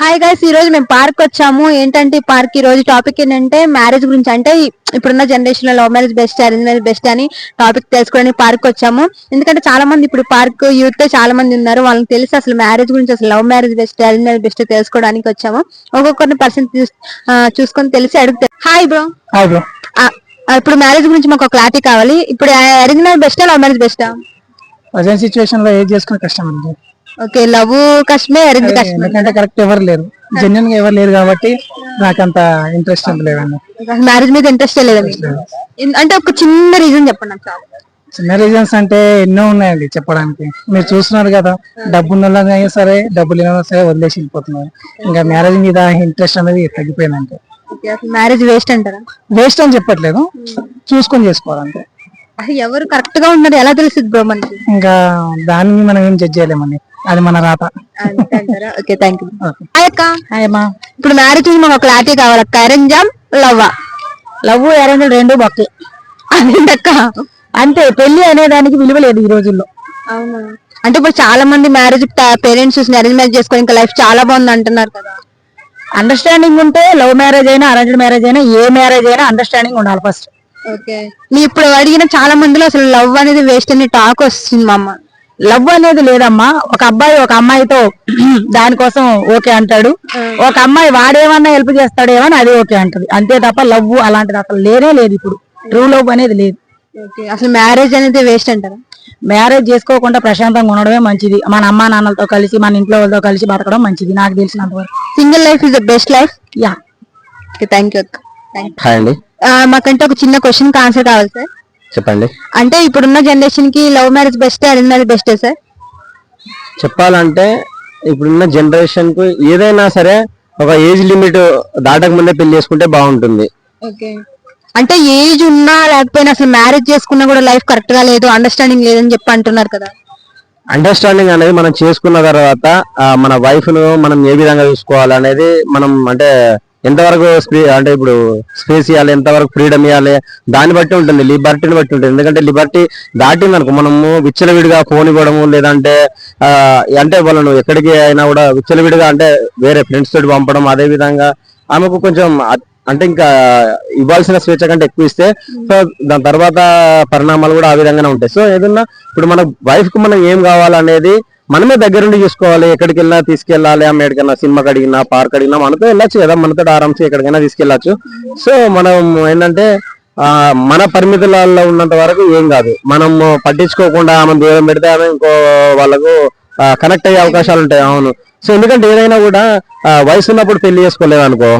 Hi guys ఈ రోజు మేము పార్క్ వచ్చాము. ఏంటంటే ఈ పార్క్ ఈ రోజు టాపిక్ ఏంటంటే మ్యారేజ్ గురించి. అంటే ఇప్పుడున్న జనరేషన్లో love marriage best arrange marriage best అని టాపిక్ తెలుసుకోవడానికి పార్క్ వచ్చాము. ఎందుకంటే చాలా మంది ఇప్పుడు పార్క్ యూత్ చాలా మంది ఉన్నారు. వాళ్ళకి తెలిసి అసలు మ్యారేజ్ గురించి అసలు love marriage best arrange marriage best తెలుసుకోవడానికి వచ్చాము. ఒక్కొక్కరిని పర్సన్ చూసుకొని తెలిసి అడుగుతారు హాయ్ బ్రో హాయ్ బ్రో ఇప్పుడు మ్యారేజ్ గురించి మాకు క్లారిటీ కావాలి. ఇప్పుడు అరేంజ్ మ్యారేజ్ బెస్టా లవ్ మ్యారేజ్ బెస్టా ప్రజెంట్ సిచ్యువేషన్లో ఏది చేసుకునే కష్టం అండి? ఓకే లవ్ కష్టమే అరేంజ్ కష్టమే ఎందుకంటే కరెక్ట్ ఎవరు లేరు. జెన్యున్గా ఎవరు లేరు కాబట్టి నాకంత ఇంట్రెస్ట్ అంత లేదండి. మ్యారేజ్ మీద ఇంట్రెస్ట్ లేదా. అంటే ఒక చిన్న రీజన్ చెప్పండి నాకు చాలు. చిన్న రీజన్స్ అంటే ఎన్నో ఉన్నాయండి చెప్పడానికి. మీరు చూస్తున్నారు కదా డబ్బు ఉన్న వాళ్ళైనా సరే డబ్బు లేని వాళ్ళైనా సరే వదిలేసి వెళ్ళిపోతున్నారు. ఇంకా మ్యారేజ్ మీద ఇంట్రెస్ట్ అనేది తగ్గిపోయిందంటే. ఓకే, అసలు మ్యారేజ్ వేస్ట్ అంటారా? వేస్ట్ అని చెప్పట్లేదు. చూసుకొని చేసుకోవాలంటే అసలు ఎవరు కరెక్ట్గా ఉన్నారు ఎలా తెలుస్తుంది బ్రో మనకి? ఇంకా దాన్ని మనం ఏం జడ్జ్ చేయలేమండి. అది మన రాత. Okay thank you okay. అక్క. హాయ్ అమ్మా. ఇప్పుడు మ్యారేజ్ మాకు క్లారిటీ కావాలి అక్క. అరేంజా లవ్వా. లవ్ అరేంజ్ రెండు బొక్కే. అదేంటక్క? అంతే పెళ్ళి అనే దానికి విలువ లేదు ఈ రోజుల్లో. అవునా? అంటే ఇప్పుడు చాలా మంది మ్యారేజ్ పేరెంట్స్ చూసి అరేంజ్ మ్యారేజ్ చేసుకొని ఇంకా లైఫ్ చాలా బాగుంది అంటున్నారు కదా. అండర్స్టాండింగ్ ఉంటే లవ్ మ్యారేజ్ అయినా అరేంజ్డ్ మ్యారేజ్ అయినా ఏ మ్యారేజ్ అయినా అండర్స్టాండింగ్ ఉండాలి ఫస్ట్ ఓకే. నీ ఇప్పుడు అడిగిన చాలా మందిలో అసలు లవ్ అనేది వేస్ట్ అని టాక్ వస్తుంది మా అమ్మ. లవ్ అనేది లేదమ్మా. ఒక అబ్బాయి ఒక అమ్మాయితో దానికోసం ఓకే అంటాడు. ఒక అమ్మాయి వాడేమన్నా హెల్ప్ చేస్తాడేమో అని అది ఓకే అంటది. అంతే తప్ప లవ్ అలాంటిది అసలు లేనే లేదు ఇప్పుడు. ట్రూ లవ్ అనేది లేదు. అసలు మ్యారేజ్ అనేది వేస్ట్ అంటారా? మ్యారేజ్ చేసుకోకుండా ప్రశాంతంగా ఉండడమే మంచిది. మన అమ్మా నాన్నలతో కలిసి మన ఇంట్లో వాళ్ళతో కలిసి బతకడం మంచిది నాకు తెలిసినంత వరకు. Single life is the best life ya thank you మాకంటే ఒక చిన్న క్వశ్చన్ ఆన్సర్ కావాలి సార్ చెప్పండి. అంటే ఇప్పుడున్న జనరేషన్కి love marriage best arrange marriage best sir చెప్పాలంటే ఇప్పుడున్న జనరేషన్కు ఏదైనా సరే ఒక ఏజ్ లిమిట్ దాటక ముందే పెళ్ళి చేసుకుంటే బాగుంటుంది. ఓకే అంటే ఏజ్ ఉన్నా లేకపోయినా అసలు మ్యారేజ్ చేసుకున్నా కూడా లైఫ్ కరెక్ట్గా లేదు అండర్స్టాండింగ్ లేదని చెప్పి అంటున్నారు కదా. అండర్స్టాండింగ్ అనేది మనం చేసుకున్న తర్వాత మన వైఫ్ను మనం ఏ విధంగా చూసుకోవాలి అనేది మనం అంటే ఎంతవరకు స్పే- అంటే ఇప్పుడు స్పేస్ ఇవ్వాలి ఎంతవరకు ఫ్రీడమ్ ఇవ్వాలి దాన్ని బట్టి ఉంటుంది లిబర్టీని బట్టి ఉంటుంది. ఎందుకంటే లిబర్టీ దాటింది అనుకో మనము విచ్చలవిడిగా ఫోన్ ఇవ్వడము లేదంటే అంటే వాళ్ళను ఎక్కడికి అయినా కూడా విచ్చలవిడిగా అంటే వేరే ఫ్రెండ్స్ తోటి పంపడం అదే విధంగా ఆమెకు కొంచెం అంటే ఇంకా ఇవ్వాల్సిన స్వేచ్ఛ కంటే ఎక్కువ ఇస్తే సో దాని తర్వాత పరిణామాలు కూడా ఆ విధంగానే ఉంటాయి. సో ఏదన్నా ఇప్పుడు మన వైఫ్కు మనం ఏం కావాలనేది మనమే దగ్గరుండి చూసుకోవాలి ఎక్కడికి వెళ్ళినా తీసుకెళ్ళాలి ఆమె ఎక్కడికైనా సినిమాకి అడిగినా పార్క్ అడిగినా మనతో వెళ్ళచ్చు కదా మనతో ఆరామ్స్ ఎక్కడికైనా తీసుకెళ్ళచ్చు. సో మనం ఏంటంటే మన పరిమితులలో ఉన్నంత వరకు ఏం కాదు. మనం పట్టించుకోకుండా ఆమె దూరం పెడితే ఆమె ఇంకో వాళ్ళకు కనెక్ట్ అయ్యే అవకాశాలు ఉంటాయి. అవును. సో ఎందుకంటే ఏదైనా కూడా వయసు ఉన్నప్పుడు పెళ్ళి చేసుకోలేదు అనుకో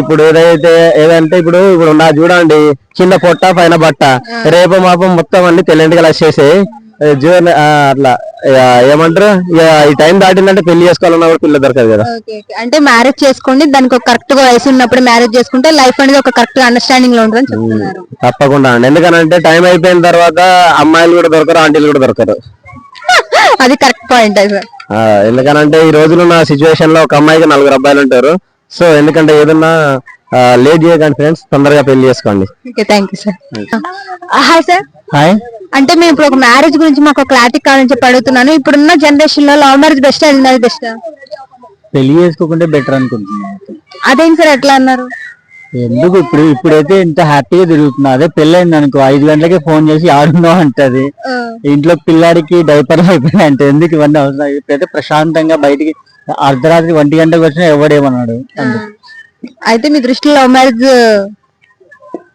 ఇప్పుడు ఏదైతే ఏదంటే ఇప్పుడు ఇప్పుడు నా చూడండి కింద పొట్ట పైన బట్ట. రేపు మాపం మొత్తం అన్ని తెల్లంటిగా వచ్చేసి ఆ, అట్లా ఏమంటారు? ఈ టైం దాటిందంటే పెళ్ళి చేసుకోవాలన్నా కూడా పిల్ల దొరకదు కదా. అంటే మ్యారేజ్ చేసుకోండి దానికి ఒక కరెక్ట్గా వయసు ఉన్నప్పుడు మ్యారేజ్ చేసుకుంటే లైఫ్ అనేది ఒక కరెక్ట్ అండర్స్టాండింగ్లో ఉంటుందని చెప్తున్నారు. తప్పకుండా అండి. ఎందుకనంటే టైం అయిపోయిన తర్వాత అమ్మాయిలు కూడా దొరకరు ఆంటీలు కూడా దొరకరు. అది కరెక్ట్ పాయింట్ సార్ ఎందుకనంటే ఈ రోజులు నా సిచ్యువేషన్లో ఒక అమ్మాయికి నలుగురు అబ్బాయిలు ఉంటారు. సో ఎందుకంటే ఏదన్నా లేట్ చేయకండి ఫ్రెండ్స్ తొందరగా పెళ్ళి చేసుకోండి. Okay thank you sir hi sir hi అంటే మేము ఇప్పుడు ఒక మ్యారేజ్ గురించి మాకు క్లారిటీ కావాలని చెప్పి అడుగుతున్నాను. ఇప్పుడున్న జనరేషన్లో love marriage best marriage best పెళ్ళి చేసుకోకుంటే బెటర్ అనుకుంటున్నాను అదేం సార్ ఎట్లా అన్నారు? ఎందుకు ఇప్పుడు ఇప్పుడైతే ఇంత హ్యాపీగా తిరుగుతున్నా. అదే పెళ్ళైంది అనుకో ఐదు గంటలకే ఫోన్ చేసి ఆడున్నావు అంటది. ఇంట్లో పిల్లాడికి డైపర్లు అయిపోయినాయి అంటే ఎందుకు ఇవన్నీ అవసరం? ఇప్పుడైతే ప్రశాంతంగా బయటికి అర్ధరాత్రి ఒంటి గంటకు వచ్చినా ఎవడేమన్నాడు? అయితే మీ దృష్టిలో లవ్ మ్యారేజ్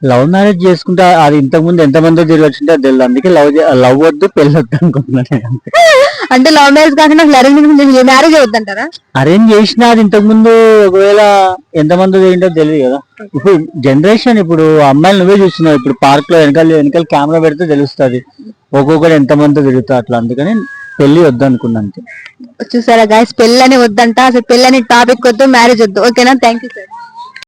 లవ్ మ్యారేజ్ చేసుకుంటే అది ఇంతకు ముందు ఎంత మందో తిరగచ్చుంటే తెలియదు అందుకే లవ్ లవ్ వద్దు పెళ్ళి వద్దు అనుకుంటున్నాను. అంటే లవ్ మ్యారేజ్ కాకుండా అరేంజ్ మ్యారేజ్ అవుతుంటారా అరేంజ్ చేసినా అది ఇంతకు ముందు ఒకవేళ ఎంత మంది ఏంటో తెలియదు కదా. ఇప్పుడు జనరేషన్ ఇప్పుడు అమ్మాయిలు నువ్వే చూస్తున్నావు. ఇప్పుడు పార్క్లో వెనకాల వెనకాల కెమెరా పెడితే తెలుస్తుంది. ఒక్కొక్కరు ఎంత మంది తిరుగుతారు అట్లా. అందుకని పెళ్ళి వద్దు అంతే. చూసారా గాయస్ పెళ్ళని వద్దంట. అసలు పెళ్ళని టాపిక్ వద్దు మ్యారేజ్ వద్దు. ఓకేనా? Thank you sir